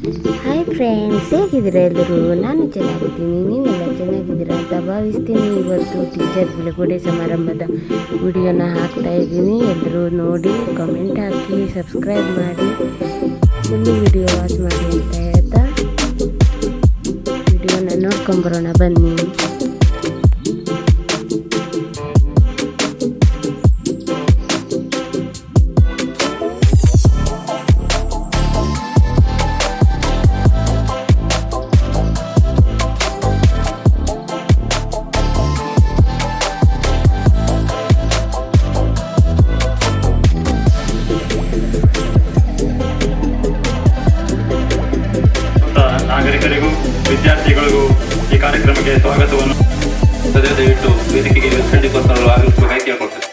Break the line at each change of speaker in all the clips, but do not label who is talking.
Hi friends ಹೇಗಿದ್ದೀರಾ ಎಲ್ಲರೂ? ನಾನು ಚೆನ್ನಾಗಿದ್ದೀನಿ. ನೀವೆಲ್ಲ ಚೆನ್ನಾಗಿದ್ದೀರಾ ಅಂತ ಭಾವಿಸ್ತೀನಿ. ಇವತ್ತು ಟೀಚರ್ ಬಿಡುಗಡೆ ಸಮಾರಂಭದ ವಿಡಿಯೋನ ಹಾಕ್ತಾ ಇದ್ದೀನಿ. ಎಲ್ಲರೂ ನೋಡಿ ಕಮೆಂಟ್ ಹಾಕಿ ಸಬ್ಸ್ಕ್ರೈಬ್ ಮಾಡಿ. ಫುಲ್ ವಿಡಿಯೋ ವಾಚ್ ಮಾಡಿ ಅಂತ ಹೇಳ್ತಾ ವಿಡಿಯೋನ ನೋಡ್ಕೊಂಬರೋಣ ಬನ್ನಿ.
ಸದ್ಯ ದಯವಿಟ್ಟು ವೇದಿಕೆಗೆ ಖಂಡಿತ ಆಗಮಿಸಬೇಕಾಗಿ ಕೇಳ್ಕೊಳ್ತೇನೆ.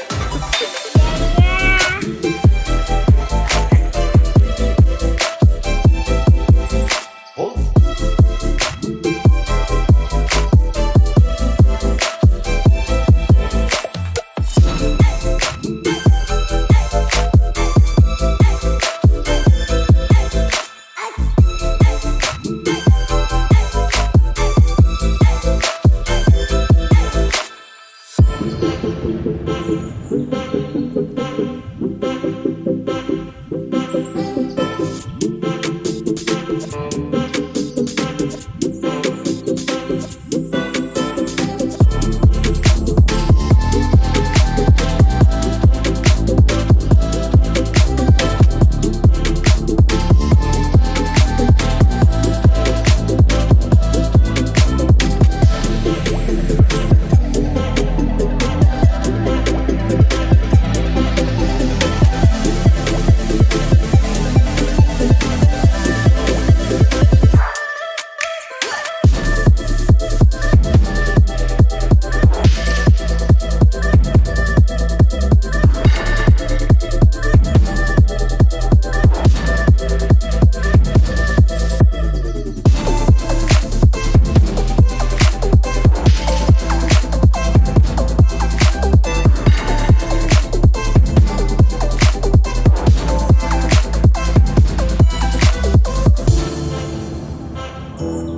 음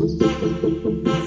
thank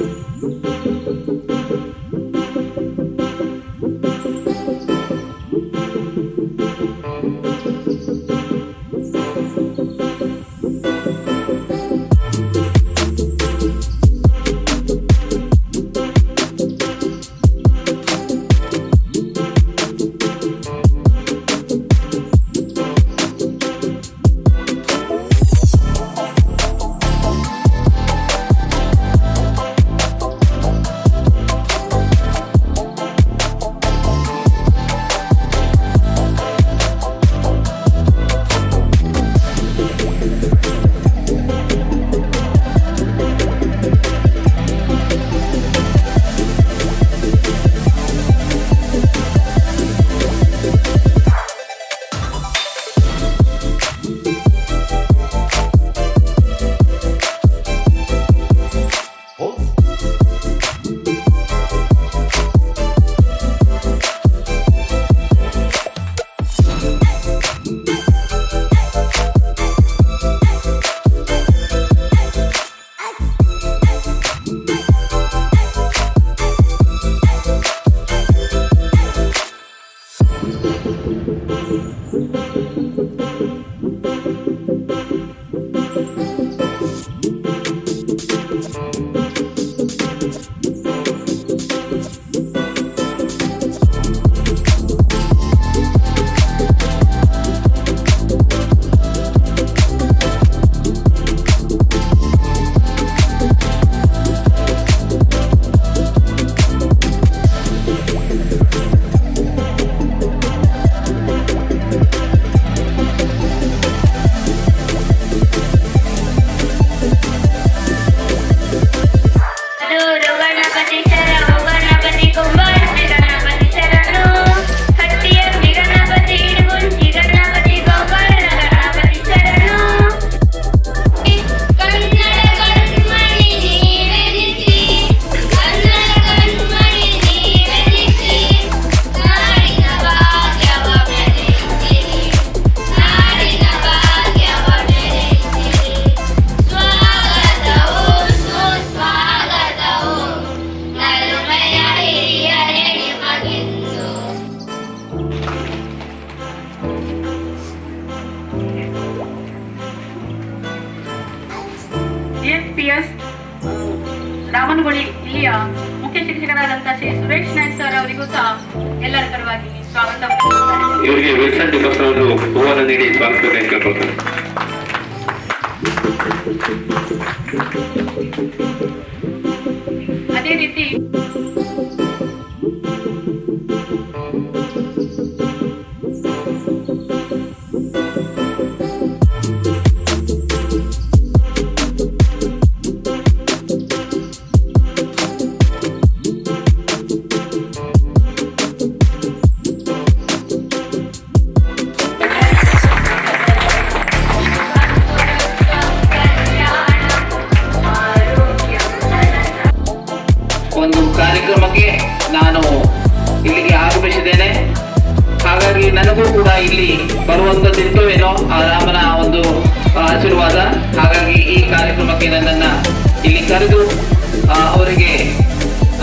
ಕರೆದು ಅವರಿಗೆ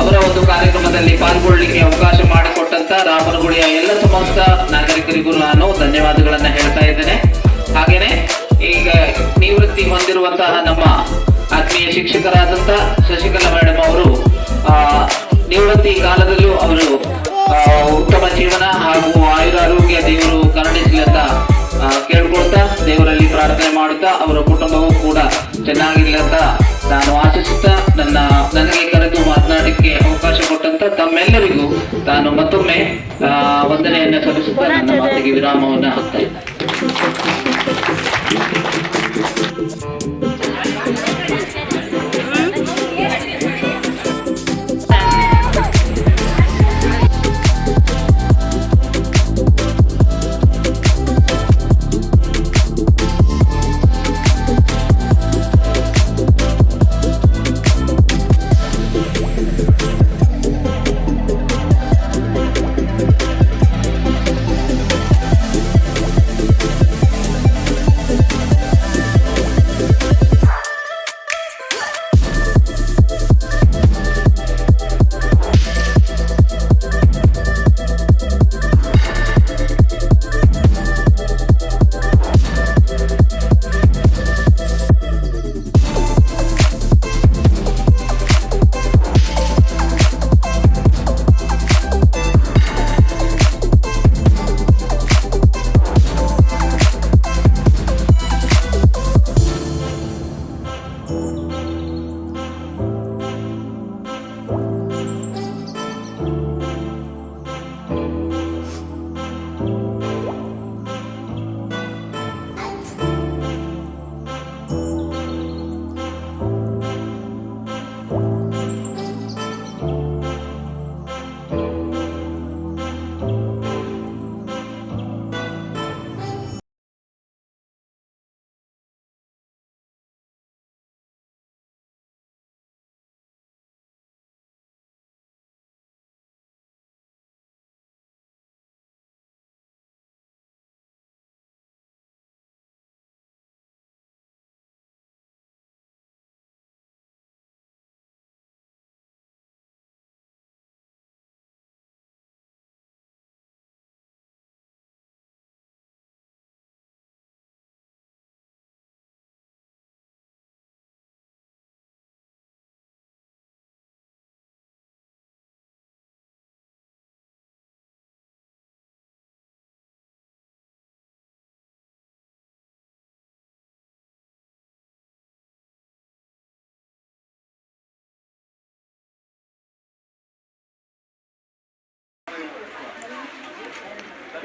ಅವರ ಒಂದು ಕಾರ್ಯಕ್ರಮದಲ್ಲಿ ಪಾಲ್ಗೊಳ್ಳಿಕ್ಕೆ ಅವಕಾಶ ಮಾಡಿಕೊಟ್ಟಂತ ರಾಮನಗುಡಿಯ ಎಲ್ಲ ಸಮಸ್ತ ನಾಗರಿಕರಿಗೂ ನಾನು ಧನ್ಯವಾದಗಳನ್ನ ಹೇಳ್ತಾ ಇದ್ದೇನೆ. ಹಾಗೇನೆ, ಈಗ ನಿವೃತ್ತಿ ಹೊಂದಿರುವಂತಹ ನಮ್ಮ ಆತ್ಮೀಯ ಶಿಕ್ಷಕರಾದಂತ ಶಶಿಕಲಾ ಮೇಡಮ್ ಅವರು ನಿವೃತ್ತಿ ಕಾಲದಲ್ಲೂ ಅವರು ಉತ್ತಮ ಜೀವನ ಹಾಗೂ ಆಯುರಾರೋಗ್ಯ ದೇವರು ಕರುಣಿಸಲಿ ಅಂತ ಕೇಳ್ಕೊಳ್ತಾ ದೇವರಲ್ಲಿ ಪ್ರಾರ್ಥನೆ ಮಾಡುತ್ತಾ ಅವರ ಕುಟುಂಬವೂ ಕೂಡ ಚೆನ್ನಾಗಿರ್ಲಿ ಅಂತ ನಾನು ಕೊಟ್ಟಂತ ತಾನು ಮತ್ತೊಮ್ಮೆ ವಂದನೆಯನ್ನ ಸಲ್ಲಿಸುತ್ತಾ ನನ್ನ ಮಾತಿಗೆ ವಿರಾಮವನ್ನು ಹಾಕ್ತಾ ಇದ್ದೇನೆ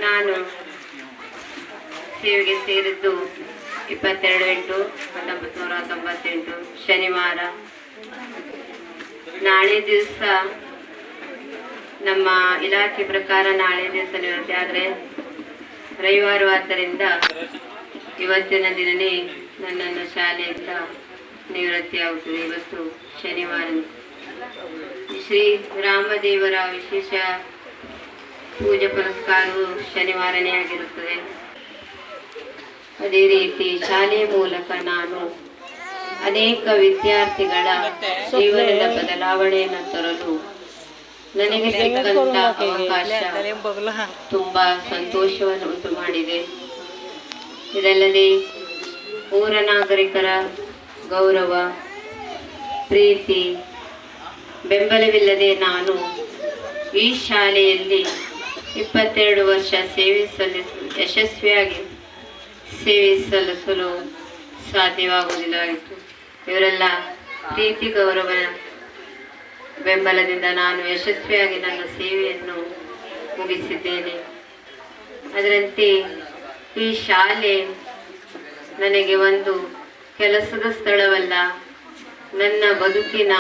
ನಾನು ಸೇವೆಗೆ ಸೇರಿದ್ದು ಇಪ್ಪತ್ತೆರಡು ಎಂಟು, ಹತ್ತೊಂಬತ್ತು ನೂರ ತೊಂಬತ್ತೆಂಟು, ಶನಿವಾರ. ನಾಳೆ ದಿವಸ ನಮ್ಮ ಇಲಾಖೆ ಪ್ರಕಾರ ನಾಳೆ ದಿವಸ ನಿವೃತ್ತಿ ಆದರೆ ರವಿವಾರವಾದ್ದರಿಂದ ಇವತ್ತಿನ ದಿನನೇ ನನ್ನನ್ನು ಶಾಲೆಯಿಂದ ನಿವೃತ್ತಿ ಆಗುತ್ತದೆ ಇವತ್ತು ಶನಿವಾರ. ಶ್ರೀ ರಾಮದೇವರ ವಿಶೇಷ ಪೂಜೆ ಪುರಸ್ಕಾರವು ಶನಿವಾರನೇ ಆಗಿರುತ್ತದೆ. ಅದೇ ರೀತಿ ಶಾಲೆಯ ಮೂಲಕ ನಾನು ಅನೇಕ ವಿದ್ಯಾರ್ಥಿಗಳ ಜೀವನದ ಬದಲಾವಣೆಯನ್ನು ತರಲು ನನಗೆ ಸಿಕ್ಕಂತ ಅವಕಾಶ ತುಂಬಾ ಸಂತೋಷವನ್ನು ಉಂಟು ಮಾಡಿದೆ. ಇದಲ್ಲದೆ ಊರ ನಾಗರಿಕರ ಗೌರವ, ಪ್ರೀತಿ, ಬೆಂಬಲವಿಲ್ಲದೆ ನಾನು ಈ ಶಾಲೆಯಲ್ಲಿ ಇಪ್ಪತ್ತೆರಡು ವರ್ಷ ಸೇವೆ ಸಲ್ಲಿಸಲು ಯಶಸ್ವಿಯಾಗಿ ಸೇವೆ ಸಲ್ಲಿಸಲು ಸಾಧ್ಯವಾಗುವುದಿಲ್ಲವಾಗಿತ್ತು ಇವರೆಲ್ಲ ಪ್ರೀತಿ ಗೌರವ ಬೆಂಬಲದಿಂದ ನಾನು ಯಶಸ್ವಿಯಾಗಿ ನನ್ನ ಸೇವೆಯನ್ನು ಮುಗಿಸಿದ್ದೇನೆ. ಅದರಂತೆ ಈ ಶಾಲೆ ನನಗೆ ಒಂದು ಕೆಲಸದ ಸ್ಥಳವಲ್ಲ. ನನ್ನ ಬದುಕಿನ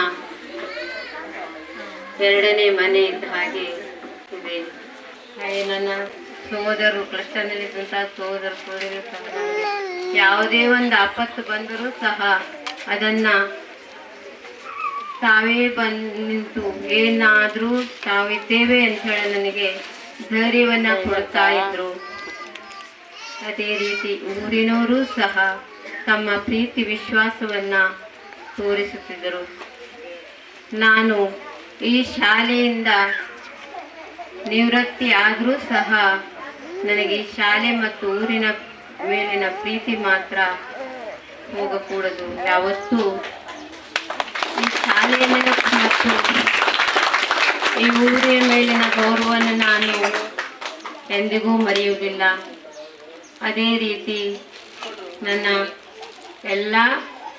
ಎರಡನೇ ಮನೆ ಇದ್ದ ಹಾಗೆ ಇದೆ. ಹಾಗೆ ನನ್ನ ಸಹೋದರು ಕ್ಲಸ್ಟರ್ನಲ್ಲಿದ್ದಂತಹ ಸೋದರ ಸೋದರಿ ಸಹ ಯಾವುದೇ ಒಂದು ಆಪತ್ತು ಬಂದರೂ ಸಹ ಅದನ್ನ ತಾವೇ ಬಂದು ನಿಂತು ಏನಾದರೂ ತಾವಿದ್ದೇವೆ ಅಂತ ಹೇಳಿ ನನಗೆ ಧೈರ್ಯವನ್ನ ಕೊಡ್ತಾ ಇದ್ರು. ಅದೇ ರೀತಿ ಊರಿನವರು ಸಹ ತಮ್ಮ ಪ್ರೀತಿ ವಿಶ್ವಾಸವನ್ನ ತೋರಿಸುತ್ತಿದ್ದರು. ನಾನು ಈ ಶಾಲೆಯಿಂದ ನಿವೃತ್ತಿ ಆದರೂ ಸಹ ನನಗೆ ಶಾಲೆ ಮತ್ತು ಊರಿನ ಮೇಲಿನ ಪ್ರೀತಿ ಮಾತ್ರ ಹೋಗಕೂಡದು ಯಾವತ್ತೂ ಈ ಶಾಲೆಯ ಮತ್ತು ಈ ಊರಿನ ಮೇಲಿನ ಗೌರವವನ್ನು ನಾನು ಎಂದಿಗೂ ಮರೆಯುವುದಿಲ್ಲ. ಅದೇ ರೀತಿ ನನ್ನ ಎಲ್ಲ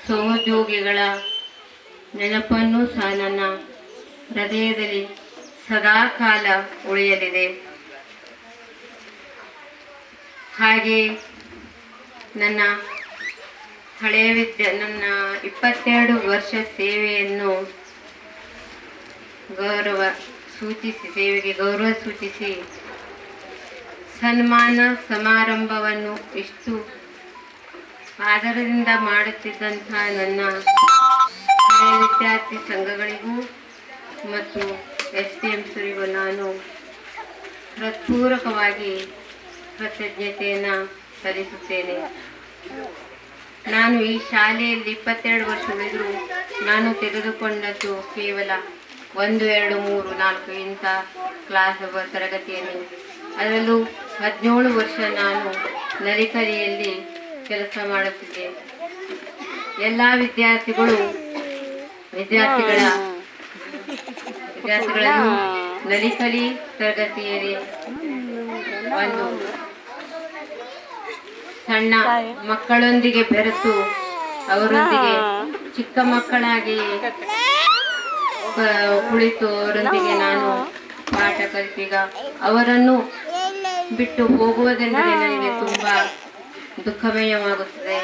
ಸಹೋದ್ಯೋಗಿಗಳ ನೆನಪನ್ನು ಸಹ ನನ್ನ ಹೃದಯದಲ್ಲಿ ಸದಾ ಕಾಲ ಉಳಿಯಲಿದೆ. ಹಾಗೆ ನನ್ನ ಹಳೆಯ ವಿದ್ಯೆ, ನನ್ನ ಇಪ್ಪತ್ತೆರಡು ವರ್ಷ ಸೇವೆಯನ್ನು ಗೌರವ ಸೂಚಿಸಿ, ಸೇವೆಗೆ ಗೌರವ ಸೂಚಿಸಿ, ಸನ್ಮಾನ ಸಮಾರಂಭವನ್ನು ಇಷ್ಟು ಆಧಾರದಿಂದ ಮಾಡುತ್ತಿದ್ದಂತಹ ನನ್ನ ವಿದ್ಯಾರ್ಥಿ ಸಂಘಗಳಿಗೂ ಮತ್ತು ಎಸ್ ಡಿ ಎಂ ಸರಿಗೂ ನಾನು. ಹೃತ್ಪೂರ್ವಕವಾಗಿ ಕೃತಜ್ಞತೆಯನ್ನು ಸಲ್ಲಿಸುತ್ತೇನೆ. ನಾನು ಈ ಶಾಲೆಯಲ್ಲಿ ಇಪ್ಪತ್ತೆರಡು ವರ್ಷ ಉಳಿದರೂ ನಾನು ತೆಗೆದುಕೊಂಡದ್ದು ಕೇವಲ ಒಂದು, ಎರಡು, ಮೂರು, ನಾಲ್ಕು ಇಂಥ ಕ್ಲಾಸ್ ತರಗತಿಯನ್ನು ಅದರಲ್ಲೂ ಹದಿನೇಳು ವರ್ಷ ನಾನು ನರಿಕರಿಯಲ್ಲಿ ಕೆಲಸ ಮಾಡುತ್ತಿದ್ದೆ. ಎಲ್ಲ ವಿದ್ಯಾರ್ಥಿಗಳು, ವಿದ್ಯಾರ್ಥಿಗಳ ವಿದ್ಯಾರ್ಥಿಗಳನ್ನು ನಲಿಸಲಿ ತರಗತಿಯಲ್ಲಿ ಒಂದು ಸಣ್ಣ ಮಕ್ಕಳೊಂದಿಗೆ ಬೆರೆತು ಅವರೊಂದಿಗೆ ಚಿಕ್ಕ ಮಕ್ಕಳಾಗಿ ಕುಳಿತು ಅವರೊಂದಿಗೆ ನಾನು ಪಾಠ ಕಲಿತೀಗ ಅವರನ್ನು ಬಿಟ್ಟು ಹೋಗುವುದೆಂದರೆ ನನಗೆ ತುಂಬಾ ದುಃಖಮಯವಾಗುತ್ತದೆ.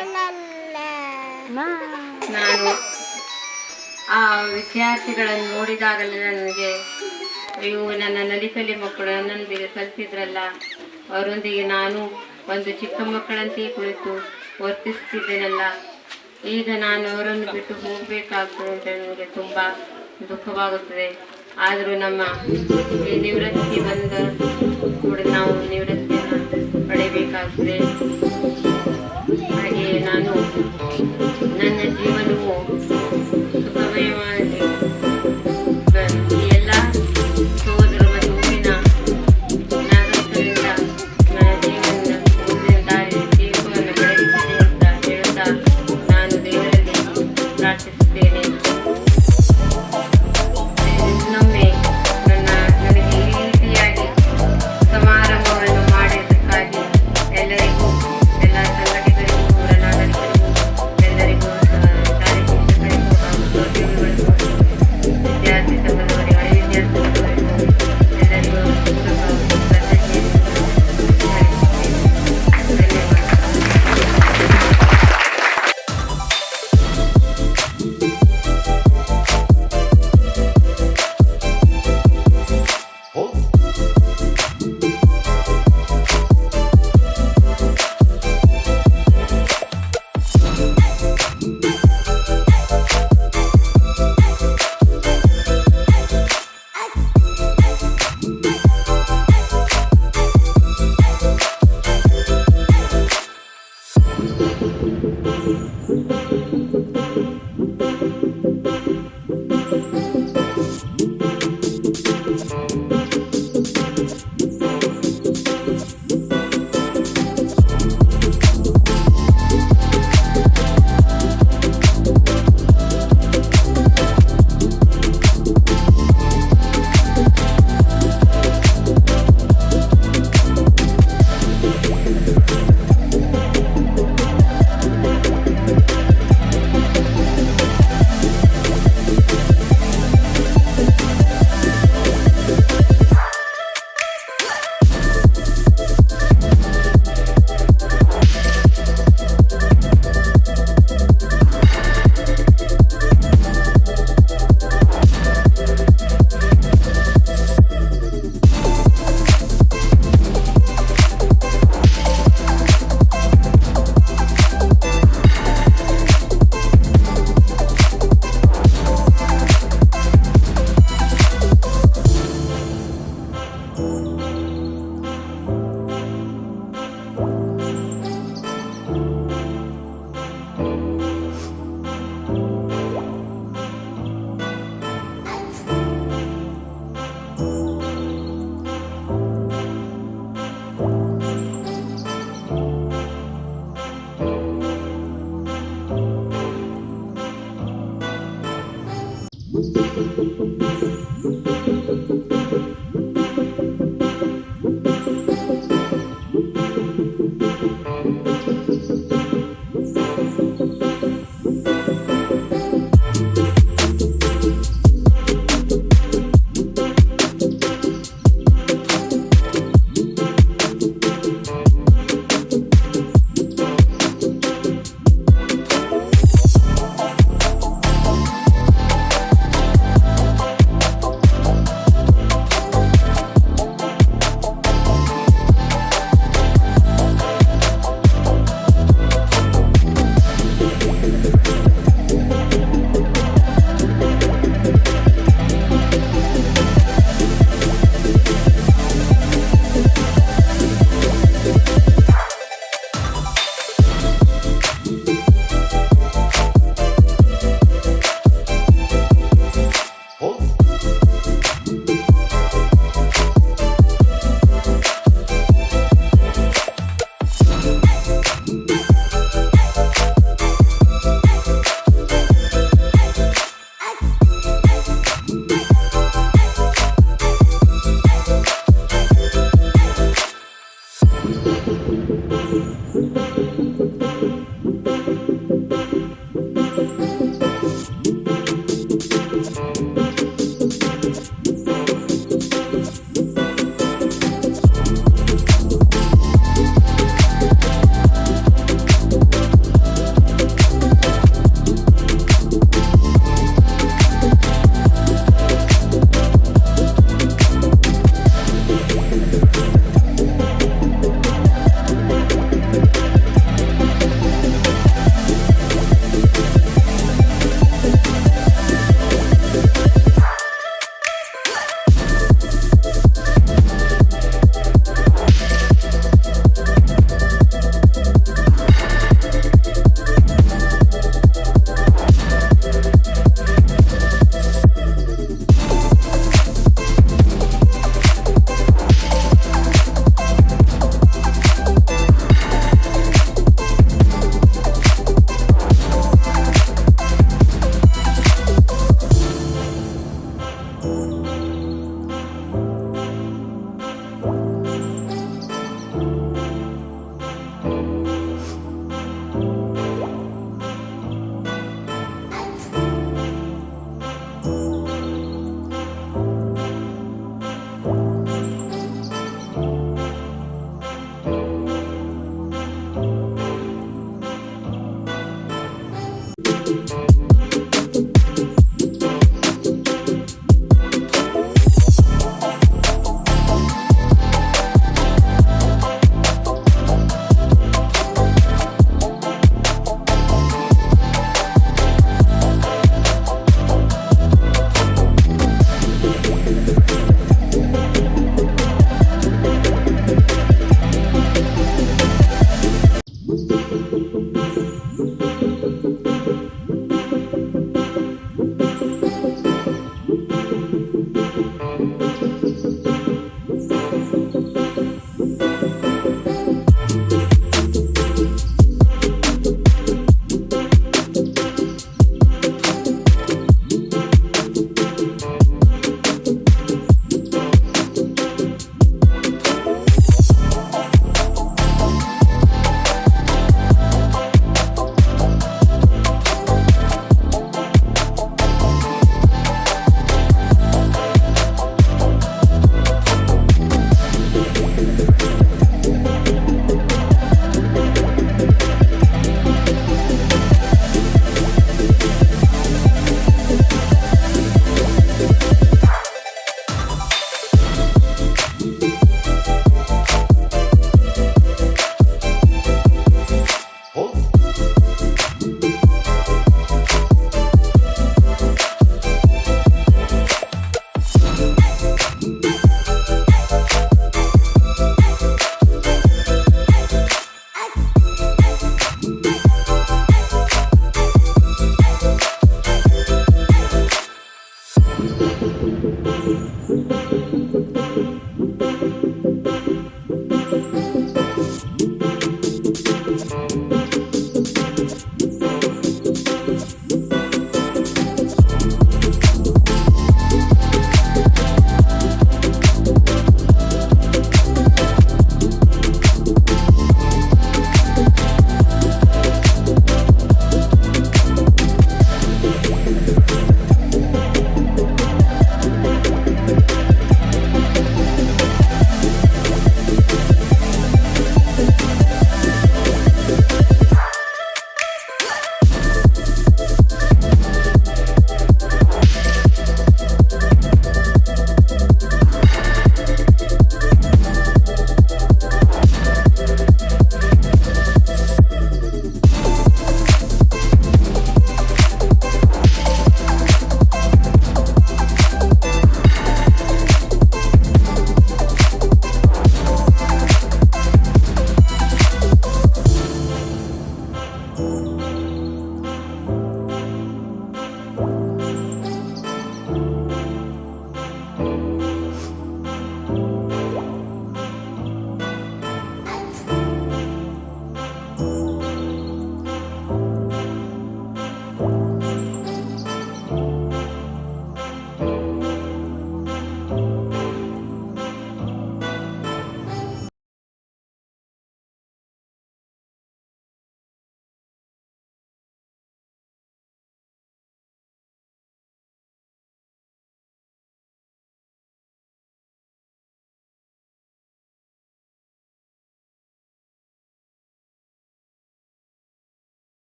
ನಾನು ಆ ವಿದ್ಯಾರ್ಥಿಗಳನ್ನು ನೋಡಿದಾಗಲೇ ನನಗೆ, ಅಯ್ಯೋ, ನನ್ನ ನಲಿಕಲಿ ಮಕ್ಕಳು ನನ್ನೊಂದಿಗೆ ಕಲಿತಿದ್ರಲ್ಲ, ಅವರೊಂದಿಗೆ ನಾನು ಒಂದು ಚಿಕ್ಕ ಮಕ್ಕಳಂತೆಯೇ ಕುಳಿತು ವರ್ತಿಸ್ತಿದ್ದೇನಲ್ಲ ಈಗ ನಾನು ಅವರನ್ನು ಬಿಟ್ಟು ಹೋಗಬೇಕಾಗ್ತದೆ ಅಂತ ನನಗೆ ತುಂಬ ದುಃಖವಾಗುತ್ತದೆ. ಆದರೂ ನಮ್ಮ ಈ ನಿವೃತ್ತಿ ಬಂದ ಕೂಡ ನಾವು ನಿವೃತ್ತಿಯನ್ನು ಪಡೆಯಬೇಕಾಗ್ತದೆ. ಹಾಗೆಯೇ ನಾನು Thank you.